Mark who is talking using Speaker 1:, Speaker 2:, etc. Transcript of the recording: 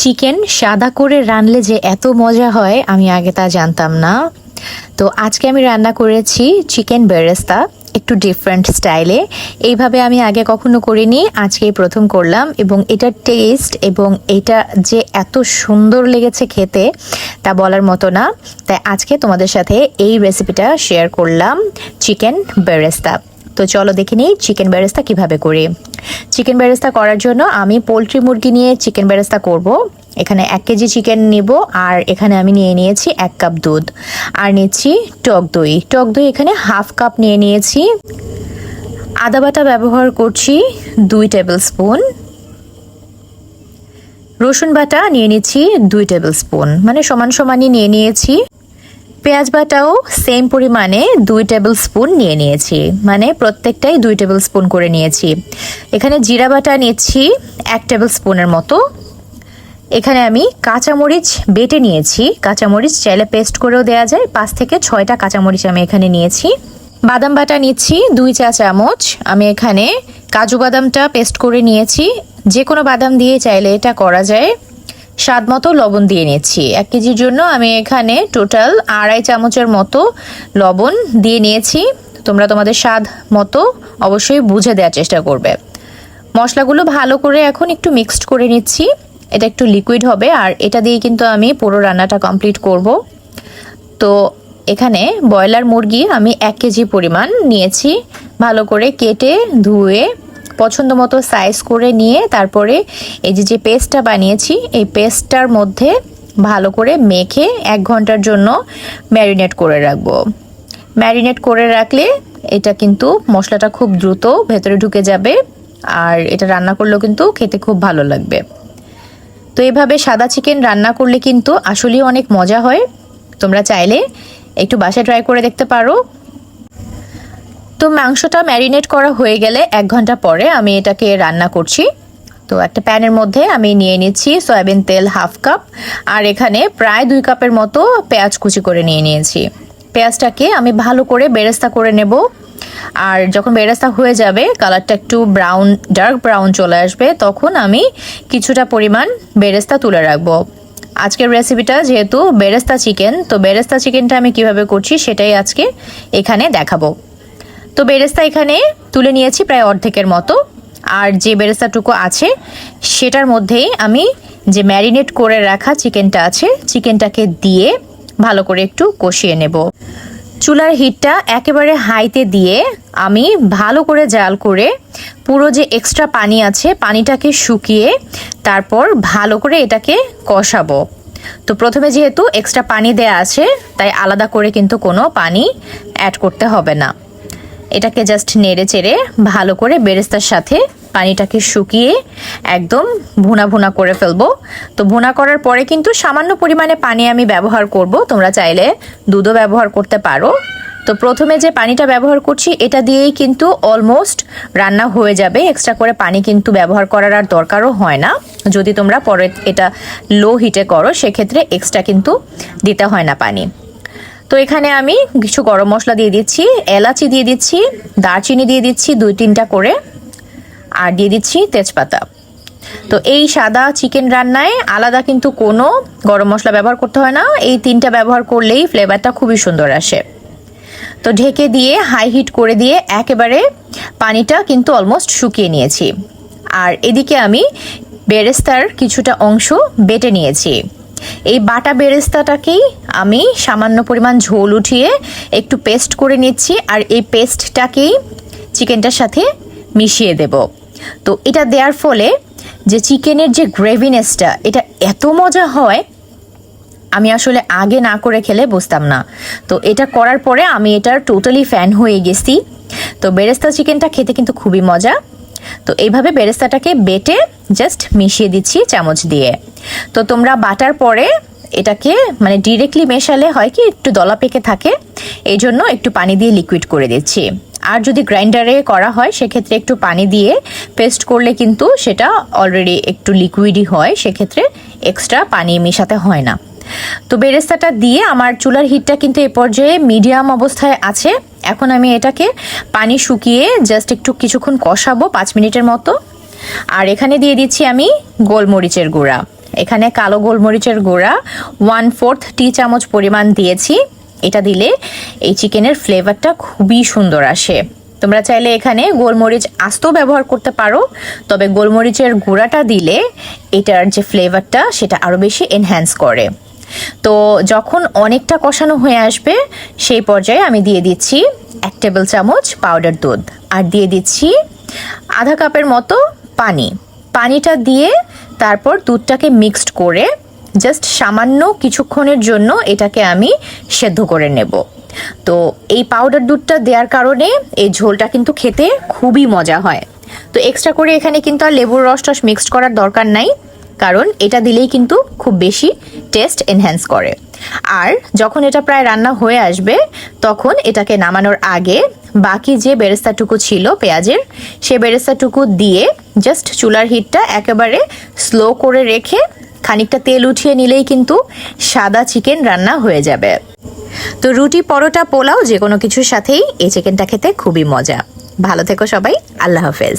Speaker 1: Chicken সাদা করে রানলে যে এত মজা হয়, আমি আগে তা জানতাম না। তো আজকে আমি রান্না করেছি চিকেন বেরেস্তা, একটু ডিফারেন্ট স্টাইলে এইভাবে আমি আগে কখনো করিনি, আজকেই প্রথম করলাম এবং এটার টেস্ট এবং এটা যে এত সুন্দর লেগেছে খেতে, তা বলার মতো না। তাই আজকে তোমাদের সাথে এই রেসিপিটা শেয়ার করলাম, চিকেন বেরেস্তা। তো চলো দেখে নিই চিকেন বেরেস্তা কীভাবে করি। চিকেন বেরেস্তা করার জন্য আমি পোলট্রি মুরগি নিয়ে চিকেন বেরেস্তা করব। এখানে এক কেজি চিকেন নিব আর এখানে আমি নিয়ে নিয়েছি এক কাপ দুধ। আর নিচ্ছি টক দই। টক দই এখানে হাফ কাপ নিয়ে নিয়েছি। আদা বাটা ব্যবহার করছি দুই টেবিল স্পুন। রসুন বাটা নিয়ে নিচ্ছি দুই টেবিল স্পুন। মানে সমান সমানই নিয়ে নিয়েছি। পেঁয়াজ বাটাও সেম পরিমাণে দুই টেবিল স্পুন নিয়ে নিয়েছি। মানে প্রত্যেকটাই দুই টেবিল স্পুন করে নিয়েছি। এখানে জিরা বাটা নিচ্ছি এক টেবিল স্পুনের মতো। এখানে আমি কাঁচামরিচ বেটে নিয়েছি। কাঁচামরিচ চাইলে পেস্ট করেও দেওয়া যায়। পাঁচ থেকে ছয়টা কাঁচামরিচ আমি এখানে নিয়েছি। বাদাম বাটা নিচ্ছি দুই চা চামচ। আমি এখানে কাজু বাদামটা পেস্ট করে নিয়েছি। যে কোনো বাদাম দিয়ে চাইলে এটা করা যায়। স্বাদ মতো লবণ দিয়ে নিচ্ছি এক কেজির জন্য আমি এখানে টোটাল আড়াই চামচের মতো লবণ দিয়ে নিয়েছি। তোমরা তোমাদের স্বাদ মতো অবশ্যই বুঝে দেওয়ার চেষ্টা করবে। মশলাগুলো ভালো করে এখন একটু মিক্সড করে নিচ্ছি। এটা একটু লিকুইড হবে আর এটা দিয়ে কিন্তু আমি পুরো রান্নাটা কমপ্লিট করব। তো এখানে ব্রয়লার মুরগি আমি এক কেজি পরিমাণ নিয়েছি। ভালো করে কেটে ধুয়ে পছন্দ মতো সাইজ করে নিয়ে তারপরে এই যে যে পেস্টটা বানিয়েছি, এই পেস্টটার মধ্যে ভালো করে মেখে এক ঘণ্টার জন্য ম্যারিনেট করে রাখব। ম্যারিনেট করে রাখলে এটা কিন্তু মশলাটা খুব দ্রুত ভেতরে ঢুকে যাবে আর এটা রান্না করলেও কিন্তু খেতে খুব ভালো লাগবে। তো এভাবে সাদা চিকেন রান্না করলে কিন্তু আসলেই অনেক মজা হয়। তোমরা চাইলে একটু বাসায় ট্রাই করে দেখতে পারো। তো মাংসটা ম্যারিনেট করা হয়ে গেলে এক ঘণ্টা পরে আমি এটাকে রান্না করছি। তো একটা প্যানের মধ্যে আমি নিয়ে নিচ্ছি সয়াবিন তেল হাফ কাপ আর এখানে প্রায় দুই কাপের মতো পেঁয়াজ কুচি করে নিয়ে নিয়েছি। পেঁয়াজটাকে আমি ভালো করে বেরেস্তা করে নেব। আর যখন বেরেস্তা হয়ে যাবে, কালারটা একটু ব্রাউন, ডার্ক ব্রাউন চলে আসবে, তখন আমি কিছুটা পরিমাণ বেরেস্তা তুলে রাখব। আজকের রেসিপিটা যেহেতু বেরেস্তা চিকেন, তো বেরেস্তা চিকেনটা আমি কীভাবে করছি সেটাই আজকে এখানে দেখাবো। তো বেরেস্তা এখানে তুলে নিয়েছি প্রায় অর্ধেকের মতো। আর যে বেরেস্তাটুকু আছে, সেটার মধ্যেই আমি যে ম্যারিনেট করে রাখা চিকেনটা আছে, চিকেনটাকে দিয়ে ভালো করে একটু কষিয়ে নেব। চুলার হিটটা একেবারে হাইতে দিয়ে আমি ভালো করে জাল করে পুরো যে এক্সট্রা পানি আছে, পানিটাকে শুকিয়ে তারপর ভালো করে এটাকে কষাবো। তো প্রথমে যেহেতু এক্সট্রা পানি দেয়া আছে, তাই আলাদা করে কিন্তু কোনো পানি অ্যাড করতে হবে না। এটাকে জাস্ট নেড়ে চেড়ে ভালো করে বেরেস্তার সাথে পানিটাকে শুকিয়ে একদম ভুনা ভুনা করে ফেলব। তো ভুনা করার পরে কিন্তু সামান্য পরিমাণে পানি আমি ব্যবহার করব। তোমরা চাইলে দুধও ব্যবহার করতে পারো। তো প্রথমে যে পানিটা ব্যবহার করছি, এটা দিয়েই কিন্তু অলমোস্ট রান্না হয়ে যাবে। এক্সট্রা করে পানি কিন্তু ব্যবহার করার আর দরকারও হয় না। যদি তোমরা পরে এটা লো হিটে করো, সেক্ষেত্রে এক্সট্রা কিন্তু দিতে হয় না পানি। তো এখানে আমি কিছু গরম মশলা দিয়ে দিচ্ছি, এলাচি দিয়ে দিচ্ছি, দারচিনি দিয়ে দিচ্ছি, দুই তিনটা করে, আর দিয়ে দিচ্ছি তেজপাতা। তো এই সাদা চিকেন রান্নায় আলাদা কিন্তু কোনো গরম মশলা ব্যবহার করতে হয় না, এই তিনটা ব্যবহার করলেই ফ্লেভারটা খুবই সুন্দর আসে। তো ঢেকে দিয়ে হাই হিট করে দিয়ে একেবারে পানিটা কিন্তু অলমোস্ট শুকিয়ে নিয়েছি। আর এদিকে আমি বেরেস্তার কিছুটা অংশ বেটে নিয়েছি। এই বাটা বেরেস্তাটাকেই আমি সামান্য পরিমাণ ঝোল উঠিয়ে একটু পেস্ট করে নিচ্ছি আর এই পেস্টটাকেই চিকেনটার সাথে মিশিয়ে দেব। তো এটা দেওয়ার ফলে যে চিকেনের যে গ্রেভিনেসটা, এটা এত মজা হয়, আমি আসলে আগে না করে খেলে বুঝতাম না। তো এটা করার পরে আমি এটার টোটালি ফ্যান হয়ে গেছি। তো বেরেস্তা চিকেনটা খেতে কিন্তু খুবই মজা। তো এইভাবে বেরেস্তাটাকে বেটে জাস্ট মিশিয়ে দিচ্ছি চামচ দিয়ে। তো তোমরা বাটার পরে এটাকে মানে ডিরেক্টলি মেশালে হয় কি একটু দলা পেকে থাকে, এই জন্য একটু পানি দিয়ে লিকুইড করে দিচ্ছি। আর যদি গ্রাইন্ডারে করা হয়, সেক্ষেত্রে একটু পানি দিয়ে পেস্ট করলে কিন্তু সেটা অলরেডি একটু লিকুইডই হয়, সেক্ষেত্রে এক্সট্রা পানি মেশাতে হয় না। তো বেরেস্তাটা দিয়ে আমার চুলার হিটটা কিন্তু এ পর্যায়ে মিডিয়াম অবস্থায় আছে। এখন আমি এটাকে পানি শুকিয়ে জাস্ট একটু কিছুক্ষণ কষাবো, পাঁচ মিনিটের মতো। আর এখানে দিয়ে দিচ্ছি আমি গোলমরিচের গুঁড়া। এখানে কালো গোলমরিচের গুঁড়া ওয়ান ফোর্থ টি চামচ পরিমাণ দিয়েছি। এটা দিলে এই চিকেনের ফ্লেভারটা খুবই সুন্দর আসে। তোমরা চাইলে এখানে গোলমরিচ আস্ত ব্যবহার করতে পারো, তবে গোলমরিচের গুঁড়াটা দিলে এটার যে ফ্লেভারটা সেটা আরও বেশি এনহ্যান্স করে। তো যখন অনেকটা কষানো হয়ে আসবে, সেই পর্যায়ে আমি দিয়ে দিচ্ছি এক টেবিল চামচ পাউডার দুধ। আর দিয়ে দিচ্ছি আধা কাপের মতো পানি। পানিটা দিয়ে তারপর দুধটাকে মিক্সড করে জাস্ট সামান্য কিছুক্ষণের জন্য এটাকে আমি সেদ্ধ করে নেব। তো এই পাউডার দুধটা দেওয়ার কারণে এই ঝোলটা কিন্তু খেতে খুবই মজা হয়। তো এক্সট্রা করে এখানে কিন্তু আর লেবুর রস টস মিক্সড করার দরকার নাই। কারণ এটা দিলেই কিন্তু খুব বেশি টেস্ট এনহ্যান্স করে। আর যখন এটা প্রায় রান্না হয়ে আসবে, তখন এটাকে নামানোর আগে বাকি যে বেরেস্তাটুকু ছিল পেঁয়াজের, সে বেরেস্তাটুকু দিয়ে জাস্ট চুলার হিটটা একেবারে স্লো করে রেখে খানিকটা তেল উঠিয়ে নিলেই কিন্তু সাদা চিকেন রান্না হয়ে যাবে। তো রুটি, পরোটা, পোলাও যে কোনো কিছুর সাথেই এই চিকেনটা খেতে খুবই মজা। ভালো থেকো সবাই, আল্লাহ হাফেজ।